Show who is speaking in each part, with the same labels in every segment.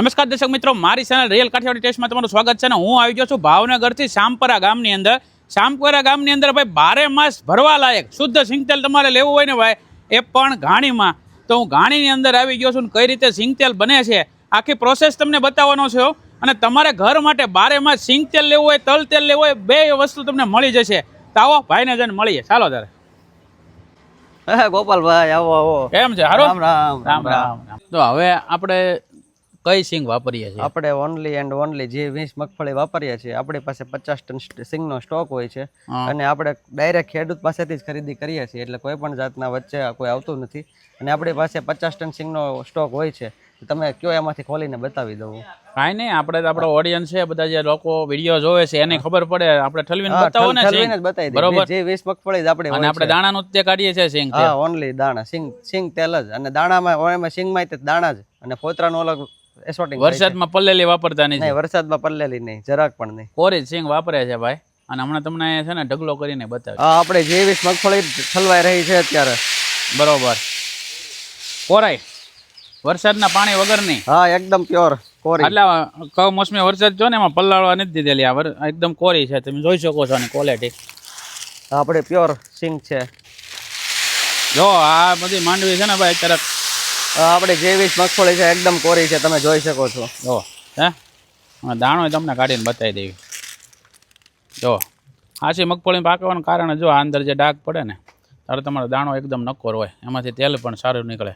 Speaker 1: નમસ્કાર દર્શક મિત્રો મારી ચેનલ રિયલ કાઠિયાવાડી ટેસ્ટમાં તમારું સ્વાગત છે અને હું આવી ગયો છું ભાવનગરથી શામપરા ગામની અંદર. શામપરા ગામની અંદર ભાઈ બારે માસ ભરવા લાયક શુદ્ધ સિંગતેલ તમારે લેવું હોય ને ભાઈ એ પણ ઘાણીમાં. તો હું ઘાણીની અંદર આવી ગયો છું ને કઈ રીતે સિંગતેલ બને છે આખી પ્રોસેસ તમને બતાવવાનો છે અને તમારે ઘર માટે બારે માસ સિંગતેલ લેવું હોય તલ તેલ લેવું હોય બે વસ્તુ તમને મળી જશે. તો આવો ભાઈને જઈને મળીએ. ચાલો તારે
Speaker 2: ગોપાલભાઈ આવો આવો.
Speaker 1: એમ છે?
Speaker 2: રામ રામ
Speaker 1: રામ. રામ. તો હવે આપણે કઈ સિંગ વાપરીએ છીએ?
Speaker 2: આપણે ઓનલી એન્ડ ઓનલી જે વીસ મગફળી વાપરીએ છીએ આપણી પાસે પચાસ ટન સિંગનો સ્ટોક હોય છે. અને આપણે ડાયરેક્ટ ખેડૂત પાસેથી જ ખરીદી કરીએ છીએ એટલે કોઈ પણ જાતના વચ્ચે કોઈ આવતું નથી. અને આપણી પાસે પચાસ ટન સિંગનો સ્ટોક હોય છે તમે કયો એમાંથી ખોલીને બતાવી દઉં?
Speaker 1: કાંઈ નહીં આપણે આપણો ઓડિયન્સ છે બધા જે લોકો વીડિયો જોવે છે એને ખબર પડે આપણે ઠલવીને બતાવો ને
Speaker 2: ઠલવીને જ બતાવી
Speaker 1: બરોબર?
Speaker 2: જે વીસ મગફળી જ આપણી
Speaker 1: અને આપણે. દાણાનું તે કાઢીએ છીએ સિંગ
Speaker 2: હા ઓનલી દાણા સિંગ સિંગ તેલ જ. અને દાણામાં સિંગમાં દાણા જ. અને ફોતરાનું અલગ એસોટિંગ
Speaker 1: વરસાદમાં પલ્લેલી વાપરતા
Speaker 2: નહીં વરસાદમાં પલ્લેલી નહીં જરાક પણ નહીં.
Speaker 1: કોરી સિંગ વાપરે છે ભાઈ. અને હમણાં તમને છે ને ઢગલો કરીને બતાવ્યો.
Speaker 2: આપણે જેવી મગફળી ઠલવાઈ રહી છે અત્યારે.
Speaker 1: બરોબર. કોરાય વરસાદના પાણી વગરની?
Speaker 2: હા એકદમ પ્યોર કોરી.
Speaker 1: એટલે કમોસમી વરસાદ જો ને એમાં પલ્લાળવા નથી દીધેલી. આ એકદમ કોરી છે. તમે જોઈ શકો છો આની ક્વોલિટી
Speaker 2: આપણે પ્યોર સિંગ છે.
Speaker 1: જો આ બધી માંડવી છે ને ભાઈ અત્યારે
Speaker 2: આપણે જે વીસ મગફળી છે એકદમ કોરી છે તમે જોઈ શકો છો.
Speaker 1: જો હે? દાણો તમને કાઢીને બતાવી દેવી જો આછી મગફળી પાકવાનું કારણ જો આ અંદર જે ડાઘ પડે ને ત્યારે તમારો દાણો એકદમ નક્કોર હોય. એમાંથી તેલ પણ સારું નીકળે.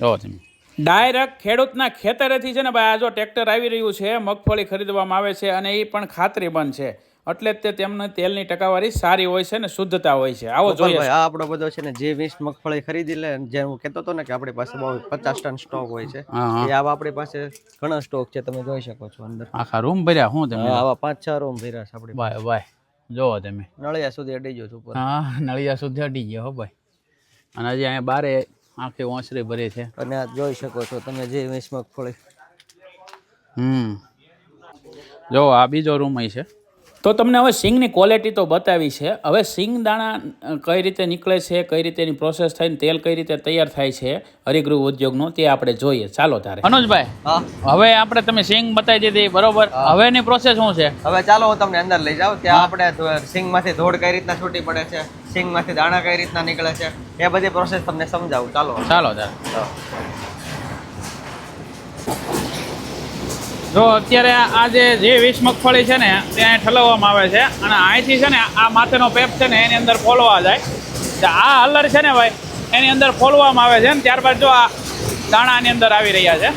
Speaker 1: જો તમે. ડાયરેક્ટ ખેડૂતના ખેતરેથી છે ને ભાઈ આ જો ટ્રેક્ટર આવી રહ્યું છે મગફળી ખરીદવામાં આવે છે અને એ પણ ખાતરીબંધ છે. એટલે જ તે તેમને તેલની ટકાવારી સારી હોય છે ને શુદ્ધતા હોય છે. આવો જોઈએ.
Speaker 2: આ આપણો બધો છે ને જે વીસ મગફળી ખરીદી લે જે હું કહેતો હતો ને કે આપણી પાસે બહુ પચાસ ટન સ્ટોક હોય છે
Speaker 1: હા હા.
Speaker 2: એ આવા આપણી પાસે ઘણા સ્ટોક છે તમે જોઈ શકો છો અંદર.
Speaker 1: આખા રૂમ ભર્યા શું તમે
Speaker 2: આવા પાંચ છ રૂમ ભર્યા છે આપણે
Speaker 1: ભાઈ ભાઈ જોવો તમે.
Speaker 2: નળિયા સુધી અડી ગયો છું ઉપર.
Speaker 1: હા નળિયા સુધી અડી ગયા હો ભાઈ. અને હજી અહીંયા બારે આખી ઓસરી ભરી છે.
Speaker 2: અને આ જોઈ શકો છો તમે જે વીસ મગફળી.
Speaker 1: હમ. જો આ બીજો રૂમ અહીં છે. તો તમને હવે સિંગની ક્વોલિટી તો બતાવી છે. હવે સિંગ દાણા કઈ રીતે નીકળે છે કઈ રીતે એની પ્રોસેસ થઈને તેલ કઈ રીતે તૈયાર થાય છે હરિગૃહ ઉદ્યોગનું તે આપણે જોઈએ. ચાલો તારે. અનુજભાઈ હવે આપણે તમે સિંગ બતાવી દીધી બરોબર? હવે એની પ્રોસેસ શું છે?
Speaker 2: હવે ચાલો હું તમને અંદર લઈ જાઉં ત્યાં આપણે સિંગમાંથી ધોળ કઈ રીતના છૂટી પડે છે સિંગમાંથી દાણા કઈ રીતના નીકળે છે એ બધી પ્રોસેસ તમને સમજાવું. ચાલો.
Speaker 1: ચાલો તારે. જો અત્યારે આ જે જે વીસ મગફળી છે ને ત્યાં ઠલવવામાં આવે છે. અને અહીંથી છે ને, આ માથેનો પેપ છે ને, એની અંદર ફોલવા જાય. તો આ હલર છે ને ભાઈ, એની અંદર ફોલવામાં આવે છે ને, ત્યારબાદ જો આ દાણાની અંદર આવી રહ્યા છે.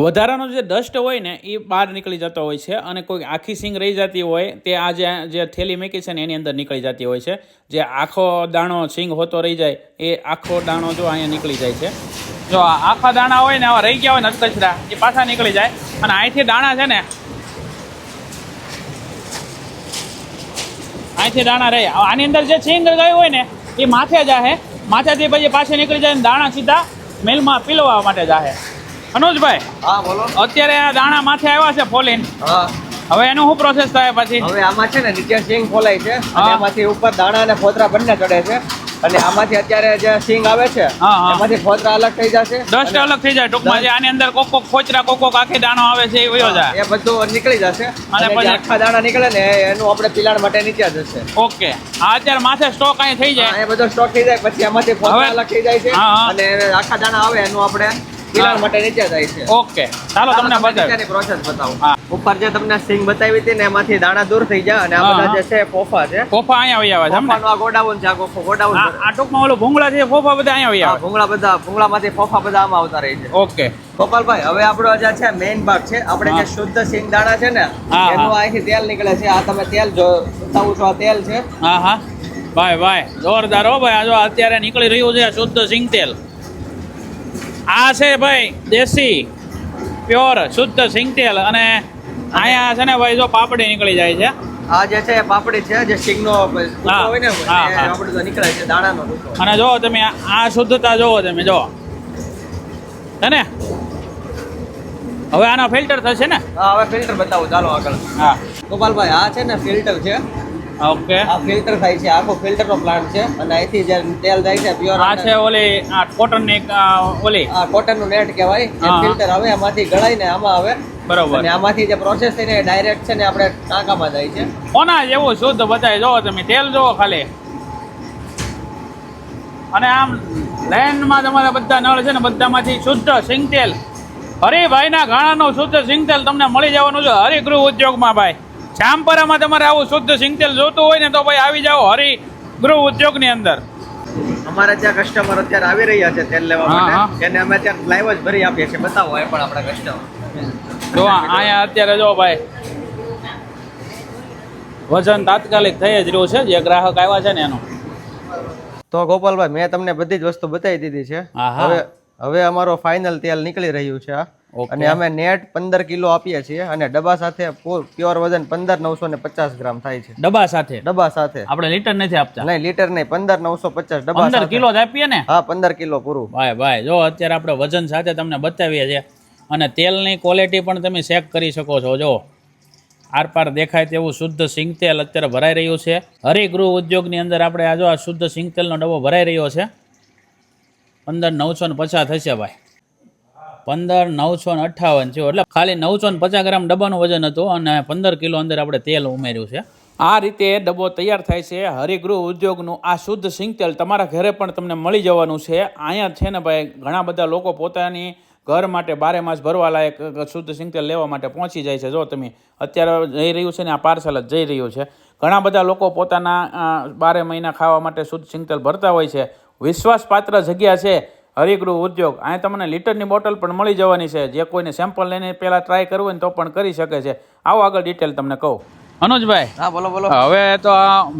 Speaker 1: વધારાનો જે ડસ્ટ હોય ને એ બહાર નીકળી જતો હોય છે અને કોઈ આખી સિંગ રહી જતી હોય, તે આ જે જે થેલી મૂકી છે ને, એની અંદર નીકળી જતી હોય છે. જે આખો દાણો સિંગ હોતો રહી જાય, એ આખો દાણો જો અહીંયા નીકળી જાય છે. જો આખા દાણા હોય ને આવા રહી ગયા હોય ને અધકચરા એ પાછા નીકળી જાય. અને અહીંથી દાણા છે ને અહીંથી દાણા રહે. આની અંદર જે છીંગર ગયું હોય ને એ માથે જાહે. માથેથી પછી પાછી નીકળી જાય ને દાણા સીધા મિલમાં પીલવા માટે જાહે. અનુજભાઈ
Speaker 2: હા બોલો.
Speaker 1: અત્યારે આ દાણા માથે આવ્યા છે ફોલીન. હવે એનું શું પ્રોસેસ થાય પછી?
Speaker 2: હવે આમાં છે ને નીચે સિંગ ફોલાય છે. એમાંથી ઉપર દાણા અને ફોતરા બંને ચડે છે. અને આમાંથી અત્યારે જે સિંગ આવે છે. એમાંથી ફોતરા અલગ થઈ જશે
Speaker 1: ડસ્ટ અલગ થઈ જાય. ટૂંકમાં જે આની અંદર કોક કોક ખોચરા કોક કોક આખી દાણો આવે છે એ વયો જાય.
Speaker 2: એ બધું નીકળી જશે. અને
Speaker 1: પછી-
Speaker 2: આખા દાણા નીકળે ને એનું આપણે પિલાણ માટે નીચે જશે.
Speaker 1: ઓકે. આ અત્યારે માથે સ્ટોક અહીં થઈ જાય.
Speaker 2: એ બધો સ્ટોક થઈ જાય પછી એમાંથી ફોતરા અલગ થઈ જાય છે. અને આખા દાણા આવે એનું આપણે પિલાણ માટે નીચે જાય છે.
Speaker 1: ઓકે. ચાલો તમને બતાવ.
Speaker 2: પ્રોસેસ બતાવું.
Speaker 1: હા.
Speaker 2: ઉપર જે તમને સિંગ બતાવી હતી ને એમાંથી દાણા દૂર થઈ જાય અને આ બધા જે છે ફોફા છે.
Speaker 1: ફોફા અહીંયા આવી આવે છે એમ
Speaker 2: આ ગોડાઉન છે આ ગોફો ગોડાઉન
Speaker 1: આ ટૂંકમાં ઓલું ભૂંગળા છે ફોફા બધા અહીંયા
Speaker 2: આવી
Speaker 1: આવે
Speaker 2: ભૂંગળા બધા ભૂંગળામાંથી ફોફા બધા આમાં આવતા રહે છે.
Speaker 1: ઓકે.
Speaker 2: ગોપાલભાઈ હવે આપણો જે છે મેઇન ભાગ છે. આપણે જે શુદ્ધ સિંગ દાણા છે ને એનું અહીંથી તેલ નીકળે છે. આ તમે તેલ જો બતાવું છો આ તેલ છે.
Speaker 1: હા હા. ભાઈ ભાઈ જોરદાર હો ભાઈ. આ જો અત્યારે નીકળી રહ્યું છે શુદ્ધ સિંગ તેલ. આ છે ભાઈ દેશી પ્યોર શુદ્ધ સિંગ તેલ અને અહીંયા છે ને ભાઈ જો પાપડી નીકળી જાય છે.
Speaker 2: આ જે છે પાપડી છે જે સિંગનો હોય ને. આપણે તો નીકળે છે દાણાનો
Speaker 1: અને જો તમે આ- આ શુદ્ધતા જોવો તમે જો હે ને? હવે આના ફિલ્ટર થશે ને?
Speaker 2: હા હવે ફિલ્ટર બતાવો ચાલો આગળ.
Speaker 1: હા.
Speaker 2: ગોપાલભાઈ આ છે ને ફિલ્ટર છે.
Speaker 1: ઓકે.
Speaker 2: આ ફિલ્ટર થાય છે આખો ફિલ્ટરનો પ્લાન્ટ છે. અને અહીંથી જે તેલ જાય છે પ્યોર
Speaker 1: આ છે ઓલી આ કોટન ને ઓલી.
Speaker 2: આ કોટનનું નેટ કહેવાય
Speaker 1: એ
Speaker 2: ફિલ્ટર આવે એમાંથી ગળાઈને આમાં આવે.
Speaker 1: બરોબર.
Speaker 2: અને આમાંથી જે પ્રોસેસ થઈને ડાયરેક્ટ છે ને આપણે ટાંકામાં જાય છે.
Speaker 1: કોના જેવું શુદ્ધ બતાય જોવો તમે તેલ જોવો ખાલી. અને આમ લાઈનમાં તમારા બધા નળ છે ને બધામાંથી શુદ્ધ સિંગતેલ. હરિભાઈના ઘાણાનું શુદ્ધ સિંગતેલ તમને મળી જવાનું છે હરિગૃહ ઉદ્યોગમાં ભાઈ. ચાંપરામાં તમારે આવું શુદ્ધ સિંગતેલ જોતું હોય ને તો ભાઈ આવી જાઓ હરિગૃહ ઉદ્યોગની અંદર.
Speaker 2: અમારા ત્યાં કસ્ટમર અત્યારે આવી રહ્યા છે તેલ લેવા. માટે. એને અમે અત્યારે લાઈવ જ ભરી આપીએ છીએ. બતાવો એ પણ આપણા કસ્ટમર
Speaker 1: જો અહીંયા અત્યારે જો ભાઈ વજન તાત્કાલિક થઈ જ રહ્યું છે. જે ગ્રાહક આવ્યા છે ને એનું.
Speaker 2: તો ગોપાલભાઈ મેં તમને બધી જ વસ્તુ બતાવી દીધી છે. હવે હવે અમારો ફાઇનલ તેલ નીકળી રહ્યું છે આ. અને અમે નેટ પંદર કિલો આપીએ છીએ અને ડબ્બા સાથે પ્યોર વજન પંદર નવસો ને પચાસ ગ્રામ થાય છે.
Speaker 1: ડબ્બા સાથે?
Speaker 2: ડબ્બા સાથે.
Speaker 1: આપણે લીટર નથી આપતા?
Speaker 2: નહીં લીટર નહીં પંદર નવસો પચાસ ડબ્બા
Speaker 1: પંદર કિલો જ આપીએ ને?
Speaker 2: હા પંદર કિલો પૂરું.
Speaker 1: ભાઈ ભાઈ જો અત્યારે આપણે વજન સાથે તમને બતાવીએ છીએ. અને તેલની ક્વોલિટી પણ તમે ચેક કરી શકો છો જો. આરપાર દેખાય તેવું શુદ્ધ સિંગતેલ અત્યારે ભરાઈ રહ્યું છે. હરિગૃહ ઉદ્યોગની અંદર આપણે આ જો આ શુદ્ધ સિંગતેલનો ડબ્બો ભરાઈ રહ્યો છે. પંદર નવસો ને પચાસ થશે ભાઈ. પંદર, નવસો ને અઠ્ઠાવન છે એટલે ખાલી નવસો ને પચાસ ગ્રામ ડબ્બાનું વજન હતું અને પંદર કિલો અંદર આપણે તેલ ઉમેર્યું છે. આ રીતે ડબ્બો તૈયાર થાય છે. હરિગૃહ ઉદ્યોગનું આ શુદ્ધ સિંગ તેલ તમારા ઘરે પણ તમને મળી જવાનું છે. અહીંયા છે ને ભાઈ, ઘણા બધા લોકો પોતાની ઘર માટે બારે માસ ભરવા લાયક શુદ્ધ સિંગ તેલ લેવા માટે પહોંચી જાય છે. જો તમે અત્યારે જઈ રહ્યું છે ને, આ પાર્સલ જ જઈ રહ્યું છે. ઘણા બધા લોકો પોતાના બારે મહિના ખાવા માટે શુદ્ધ સિંગ તેલ ભરતા હોય છે. વિશ્વાસપાત્ર જગ્યા છે. હરિગૃહ ઉદ્યોગ. અહીં તમને લીટરની બોટલ પણ મળી જવાની છે. જે કોઈને સેમ્પલ લઈને પહેલાં ટ્રાય કરવું હોય તો પણ કરી શકે છે. આવો આગળ ડિટેલ તમને કહું. અનુજભાઈ
Speaker 2: હા બોલો બોલો.
Speaker 1: હવે તો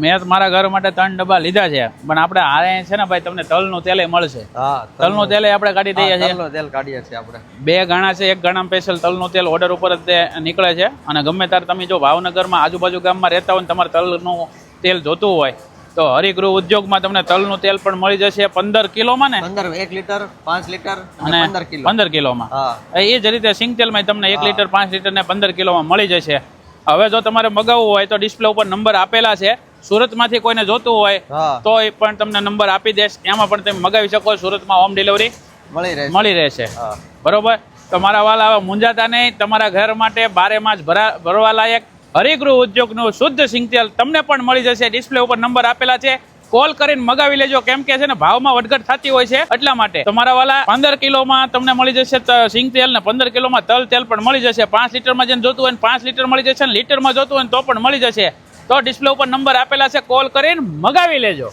Speaker 1: મેં મારા ઘર માટે ત્રણ ડબ્બા લીધા છે. પણ આપણે હારે છે ને ભાઈ તમને તલનું તેલે મળશે.
Speaker 2: હા
Speaker 1: તલનું તેલે આપણે કાઢી દઈએ છીએ.
Speaker 2: તેલ કાઢીએ છીએ આપણે.
Speaker 1: બે ગાણા છે એક ગાણા સ્પેશિયલ તલનું તેલ ઓર્ડર ઉપર જ તે નીકળે છે. અને ગમે ત્યારે તમે જો ભાવનગરમાં આજુબાજુ ગામમાં રહેતા હોય ને તમારે તલનું તેલ જોતું હોય તો હરિગૃહ ઉદ્યોગમાં તમને તલનું તેલ પણ મળી જશે પંદર કિલોમાં ને?
Speaker 2: પંદર એક લીટર પાંચ લીટર
Speaker 1: અને
Speaker 2: પંદર કિલો.
Speaker 1: પંદર કિલોમાં? એ જ રીતે સિંગ તેલમાં તમને એક લીટર પાંચ લીટર ને પંદર કિલોમાં મળી જશે. હવે જો તમારે મગાવવું હોય તો ડિસ્પ્લે ઉપર નંબર આપેલા છે. સુરતમાંથી કોઈને જોતું હોય તો એ પણ તમને નંબર આપી દેશ. એમાં પણ તમે મગાવી શકો સુરતમાં હોમ ડિલિવરી
Speaker 2: મળી રહેશે.
Speaker 1: મળી રહેશે. બરોબર? તમારા વાલ આવા હવે મૂંઝાતા નહીં. તમારા ઘર માટે બારે માસ ભરા ભરવા લાયક હરિગૃહ ઉદ્યોગનું શુદ્ધ સિંગ તેલ તમને પણ મળી જશે. ડિસ્પ્લે ઉપર નંબર આપેલા છે. કોલ કરીને મગાવી લેજો. કેમ કે છે ને, ભાવમાં વધઘટ થતી હોય છે એટલા માટે. તમારા વાલા પંદર કિલોમાં તમને મળી જશે સિંગ તેલ ને પંદર કિલોમાં તલ તેલ પણ મળી જશે. પાંચ લીટરમાં જેને જોતું હોય ને પાંચ લીટર મળી જશે ને લીટરમાં જોતું હોય તો પણ મળી જશે. તો ડિસ્પ્લે ઉપર નંબર આપેલા છે. કોલ કરીને મગાવી લેજો.